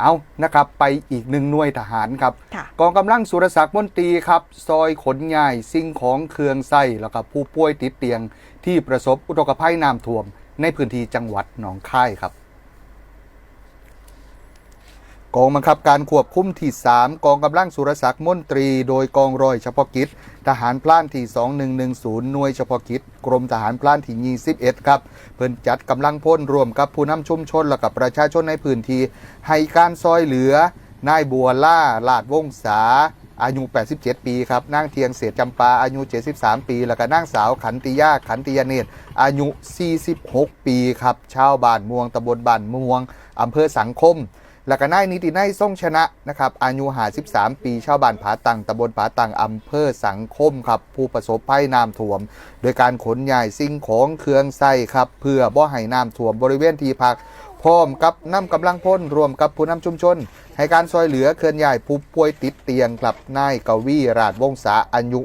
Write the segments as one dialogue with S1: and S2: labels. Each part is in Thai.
S1: เอานะครับไปอีกหนึ่งหน่วยทหารครับ
S2: ค่ะ
S1: กองกำลังสุรศักดิ์มนตรีครับ ซอยขนย้ายสิ่งของเครื่องไส้แล้วก็ผู้ป่วยติดเตียงที่ประสบอุทกภัยน้ำท่วม ในพื้นที่จังหวัดหนองคายครับ กองบังคับการควบคุมที่ 3 กองกำลังสุรศักดิ์มนตรี โดยกองร้อยเฉพาะกิจ ทหารพล่านที่ 2110 หน่วยเฉพาะกิจ กรมทหารพล่านที่ 21 ครับ เพิ่นจัดกำลังพลรวมกับผู้นำชุมชนและกับประชาชนในพื้นที่ให้การซอยเหลือนายบัวล่าลาดวงศาอายุ 87 ปี ครับ นางเทียงเศษจำปา อายุ 73 ปี แล้วก็นางสาวขันติยา ขันติยาเนตร อายุ 46 ปี ครับ ชาวบ้านม่วงตำบลบ้านม่วงอำเภอสังคม แล้วก็นายนิตินัยส่งชนะนะครับอายุ53ปีชาวบ้านผาตังตำบลผาตังอำเภอสังคมครับผู้ประสบภัยน้ำท่วม โดยการขนย้ายสิ่งของเครื่องใส้ครับเพื่อบ่ให้น้ำท่วมบริเวณที่พักพร้อมกับนำกำลังพลรวมกับผู้นำชุมชน ให้การซอยเหลือเคลื่อนย้ายผู้ป่วยติดเตียงครับนายกวีราชวงศาอายุ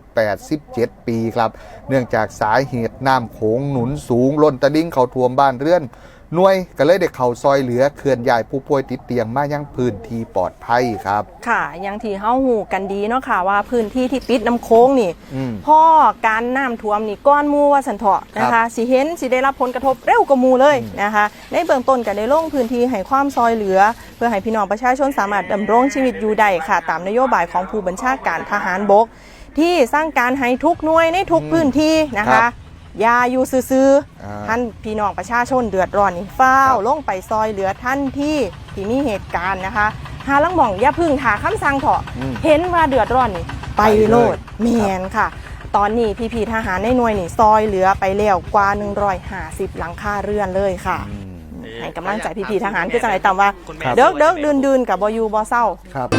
S1: 87 ปีครับ เนื่องจากสาเหตุน้ำโขงหนุนสูงล้นตะลิ่งเข้าท่วมบ้านเรือน หน่วยก็เลยได้เข้าซอยเหลือเคลื่อนย้ายผู้ป่วยติดเตียงมายังพื้นที่ปลอดภัยครับ
S2: ค่ะอย่างที่เฮาหูกันดีเนาะค่ะว่าพื้นที่ที่ปิดน้ำโค้งนี่
S1: อืม
S2: พ่อการน้ำท่วมนี่ก้อนหมูว่าสันเถาะนะ
S1: ครั
S2: คะ
S1: บ
S2: สิเห็นสิได้รับผลกระทบเร็วกว่าหมูเลย
S1: อืม
S2: นะคะในเบื้องต้นก็ได้ลงพื้นที่ให้ความซอยเหลือ เพื่อให้พี่น้องประชาชนสามารถดำรงชีวิตอยู่ได้ค่ะ ตามนโยบายของผู้บัญชาการทหารบก ที่สร้างการให้ทุกหน่วยในทุกพื้นที่นะ
S1: ครั
S2: คะ
S1: บ
S2: อ ยาอยู่ซื่อ
S1: อ่า
S2: ๆท่านพี่น้องประชาชนเดือดร้อนนี่ฟ้าว
S1: ครับ
S2: ลงไปซอยเหลือท่านที่ที่มีเหตุการณ์นะคะหาลังหม่องอย่าพึ่งหาคำสั่งเถอะ
S1: อืม
S2: เห็นว่าเดือดร้อนนี่ไป
S1: ไปเลย
S2: โลดเมียนค่ะ ตอนนี้พี่พีทหารในหน่วยนี่ซอยเหลือไปแล้วกว่า 150 หลังคาเรือนเลยค่ะ
S1: อืม
S2: ให้กำลังใจพี่พีทหารคือจังไรตามว่า
S3: คุณแม่
S2: เดิกเดิกดืนดืนกับบอยูบอเศร้า
S1: ครับ